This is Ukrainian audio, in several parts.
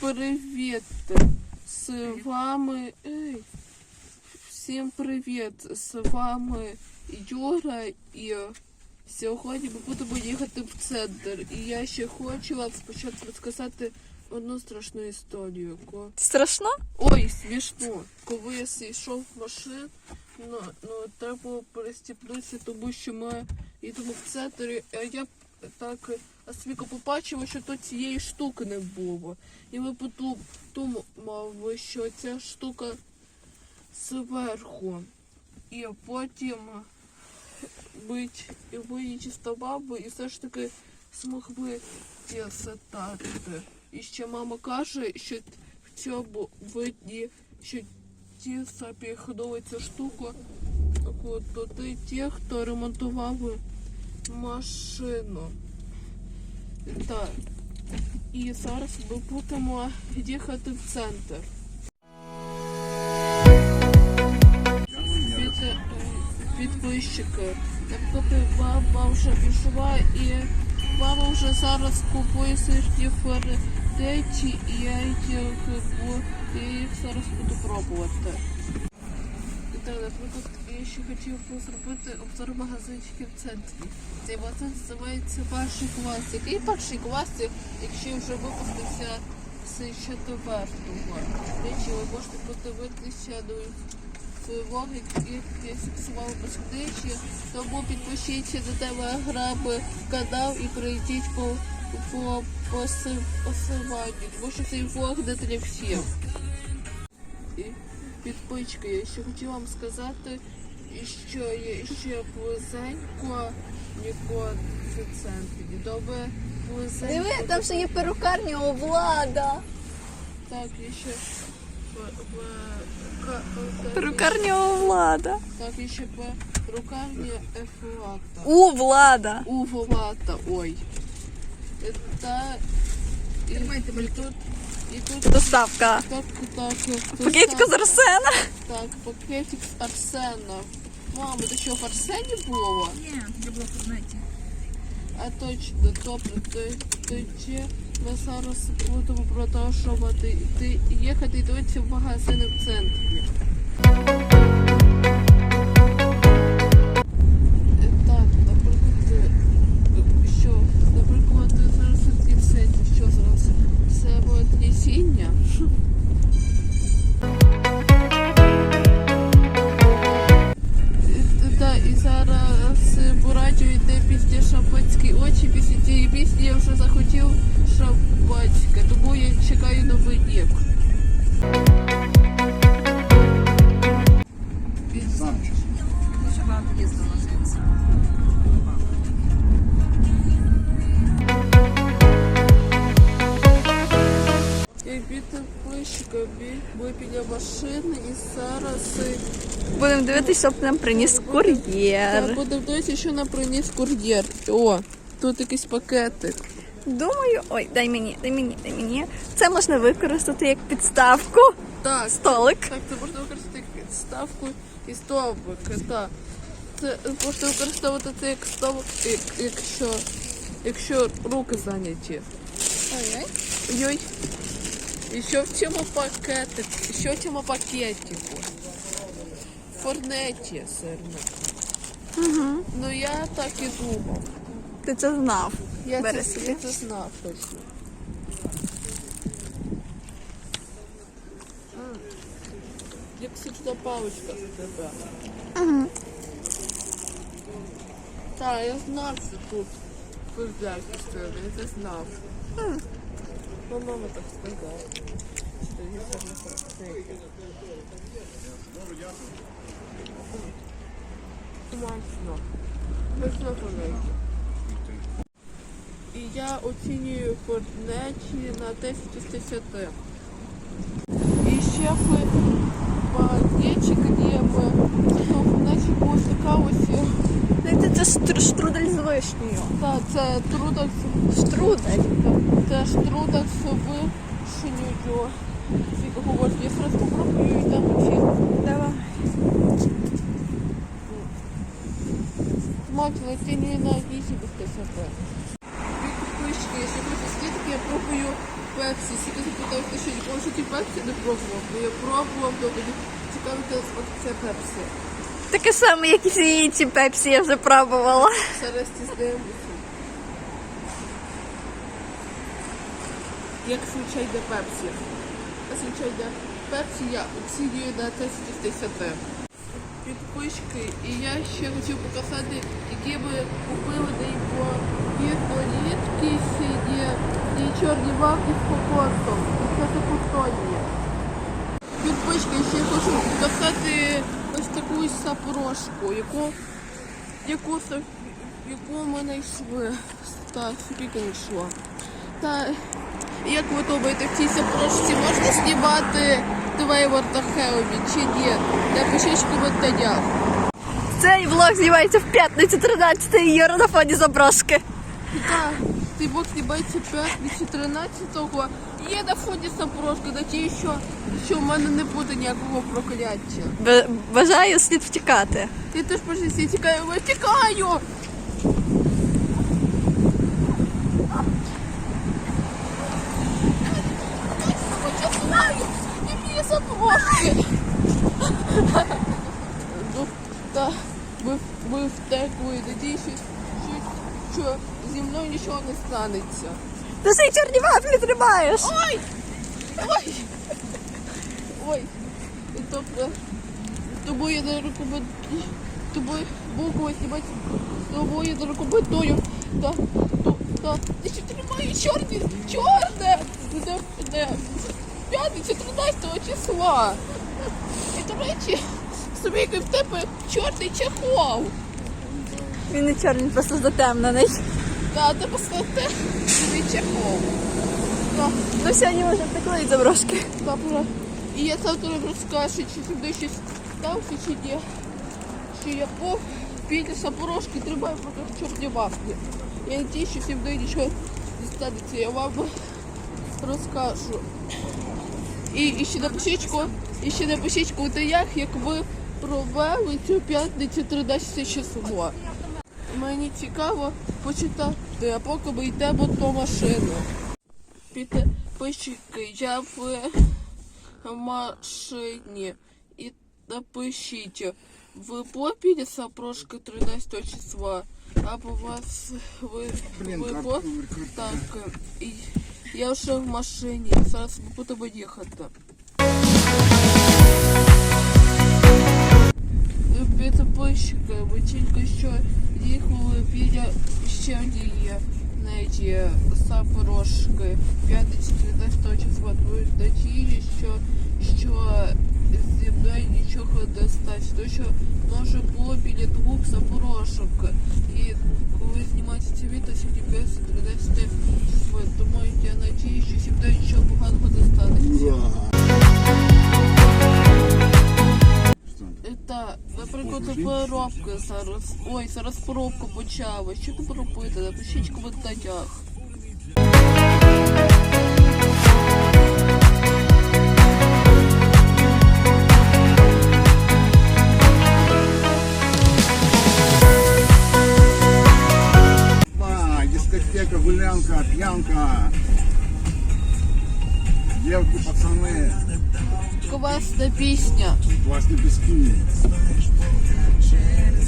Привіт! З вами. Ей. Всім привіт! З вами Юра і сьогодні ми будемо їхати в центр. І я ще хочу вам спочатку розказати одну страшну історію. Страшно? Ой, смішно. Коли я йшов в машину, ну, ну треба перестіпнутися, тому що ми їдемо в центр, а я так Асміка побачила, що то цієї штуки не було. І ми потім думали, що ця штука зверху. І потім ми, і ми її і все ж таки змогли дістати. І ще мама каже, що в цьому видні, що ті ходили цю штуку, ти ті, хто ремонтували машину. Так. І зараз ми будемо їхати в центр. Від, е, підписчики. Наприклад, баба вже пішла і баба вже зараз купує фердечі і я їх, я їх зараз буду пробувати. І наприклад, я ще хотів зробити обзор магазинчиків в центрі. Цей магазин називається перший клас. Який перший клас, якщо вже випустився з четвертого? Речі, ви можете подивитися до влоги, які я фіксувала безконечі. Тому підпишіться до телеграм канал і перейдіть по, по тому що цей влог не для всіх. І підпички. Я ще хотіла вам сказати, що є ще близенько ніколи в центрі. Добре, близенько. Диви, там ще є перукарня у влада. Так, і ще Перукарня у влада. Так, і ще рукавня ефлата. У влада. У Влата, ой. Та і, і тут, і тут Доставка. так, так, Пакетику з Арсена. Так, пакетик з Арсена. Мама, ти що в Арсені було? Ні, я була в Форнеті. А точно, добре, то- тоді ми зараз будемо продовжувати йти, їхати і дивитися в магазини в центрі. Щоб нам приніс кур'єр. будемо дивитися, що нам приніс кур'єр. О, тут якийсь пакетик. Думаю, ой, дай мені, дай мені, дай мені. Це можна використати як підставку. Так, Столик. Так, це можна використати як підставку і стовбик. Так. Це можна використовувати це як стовбик, як, якщо, якщо руки зайняті. Ой-ой. Йой. І що в цьому пакетику? Що в цьому пакетику? Форнеті сирне. Угу. Ну я так і думав. Ти це знав. Я це, собі. я це знав точно. М. Як січна паличка з тебе. Угу. Так, я знав, що тут козляки стояли, я це знав. Ну, мама так сказала. Смачно. Смачно форнеті. І я оцінюю форнеті на 10 з 10. І ще пакетик діємо. Форнеті було цікавості. Знаєте, це штрудель з вишнею. Так, це трудок з Штрудель. Це штрудок з вишнею. Скільки говорить, я зараз попробую і там оцінку. Давай. Смачно, оцінюю на 8 з 10. пепсі. Всі запитав, ти що в житті пепсі не пробував. Бо я пробував, то мені цікаво, яка це пепсі. Таке саме, як і всі інші пепсі, я вже пробувала. Зараз дізнаємося. Як звичайне пепсі. А звичайне пепсі я оцінюю на 10 з 10. Підписчики, і я ще хотів показати, які ми купили дейко рідкі сині і чорні вафлі з кокосом. І це закутонні. Підписчики, ще хочу показати ось таку сапорошку, яку яку, яку ми знайшли. Так, скільки знайшла. Та як ви думаєте, в цій запрошці можна знімати Двейвор та Хелмі чи ні? Напишіть в коментарях. Цей влог знімається в п'ятницю 13 Юра на фоні заброшки. Так, цей бок знімається п'ятниці 13-го. Є на фоні запрошки, надію, що, що в мене не буде ніякого прокляття. Б- Бажаю слід втікати. Я теж почти всі тікаю, я тікаю! Я знаю, і мені запрошки. Ну, та, ми, втекли, надіюсь, що, що зі мною нічого не станеться. Ти ж і чорні вафлі тримаєш. Ой! Ой! Ой! І Тобто, я не рекомендую, тому букву знімати, я не рекомендую, та, то, та, я ще тримаю чорні, чорне, не, не, п'ятниця 13 числа. І, до речі, собі в тебе чорний чехол. Він не чорний, просто затемнений. Та, ти поставте собі чехол. Та, Ну сьогодні вже втекли від заброшки. Добре. І я завтра розкажу, чи сюди щось стався, чи ні. Що я по біля сапорошки тримаю проти чорні вафлі. Я надію, що зі мною нічого не станеться. Я вам розкажу. І, і ще напишіть, і ще напишіть коментарях, як ви провели цю п'ятницю 13 число. Мені цікаво почитати, а поки ми йдемо до машини. Підписчики, я в машині. І напишіть, ви попілі сапрошки 13 числа, або у вас ви, ви по... Так, і я вже в машині, зараз ми будемо їхати. Підписчики, ми тільки що їхали біля ще однієї неї сапорошки п'ятниці 13 числа. Ми надії, що, що зі мною нічого не станеться. Тому що може було біля двох запорошок. І коли знімається це відео, сьогодні п'ятниця 13 поробка зараз. Ой, зараз поробка почала. Що тут робити? Напишіть в коментарях. Класна пісня. классные пески.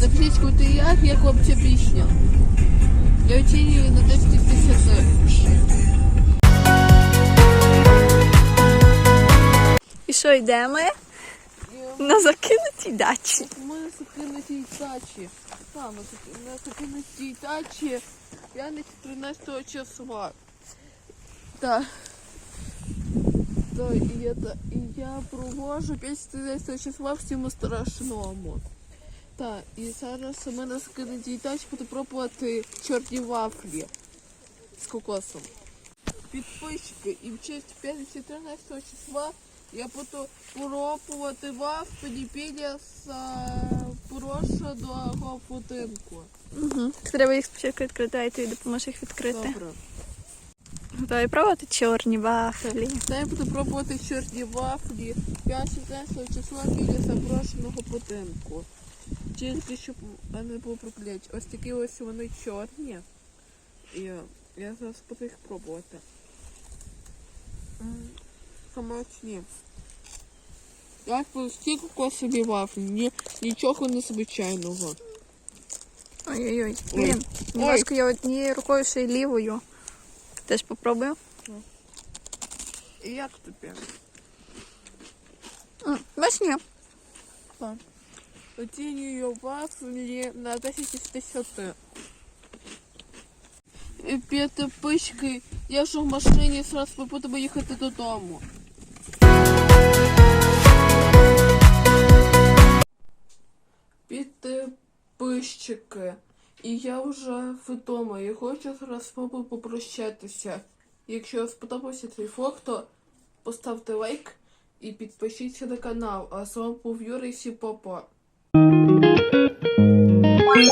Напишіть в коментарях, як вам ця пісня. Я оцінюю на 10 тисяч. І що йдемо? На закинутій дачі. Ми на закинутій дачі. Так, на зак- на закинутій дачі п'ятниці 13 числа. Так. І я, та- і я провожу 15 числа всьому страшному. Так, і зараз ми на закинутій дачі буду пробувати чорні вафлі з кокосом. Підписчики, і в честь п'ятниці 13 числа я буду пробувати вафлі біля запрошеного будинку. Угу. Треба їх спочатку відкрити, а я тобі допоможу їх відкрити. Добре. Готові пробувати чорні вафлі. Та я буду пробувати чорні вафлі 5 числа біля запрошеного будинку. Тільки щоб мене було прокляття. Ось такі ось вони чорні. І я зараз буду їх пробувати. Смачні. Як прості кокосові вафлі, ні, нічого незвичайного. Ой-ой-ой. Ой. Блін, будь ласка, я однією рукою ще й лівою. Теж попробую. І як тобі? Смачні. Оцінюю вафлі на 10 із 10. І Підписчики, я ж в машині ми будемо їхати додому. Підписчики, і я вже вдома і хочу зараз з попрощатися. Якщо сподобався цей фото, то поставте лайк і підпишіться на канал. А з вами був Юрій Сіпопо. Ой.